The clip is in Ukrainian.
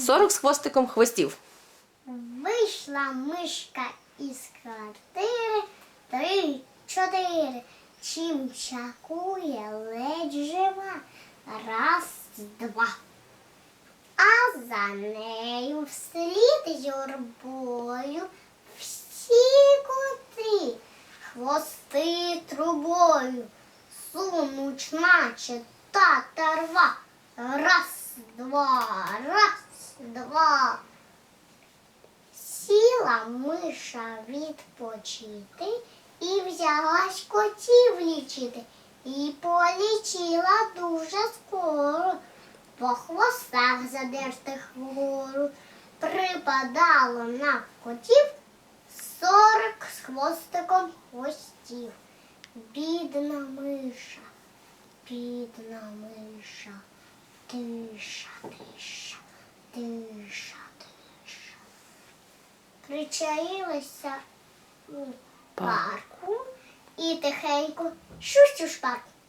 40 з хвостиком хвостів. Вийшла мишка із квартири, три, чотири. Чим чакує ледь жива. Раз, два. А за нею вслід юрбою всі котрі хвости трубою сунуть, наче татарва. Раз, два, раз, два. Сіла миша відпочити і взялась котів лічити. І полічила дуже скоро, по хвостах задертих вгору. Припадало на котів сорок з хвостиком хвостів. Бідна миша, бідна миша, причаїлася у парку і тихенько щущу шпарку. Молодець.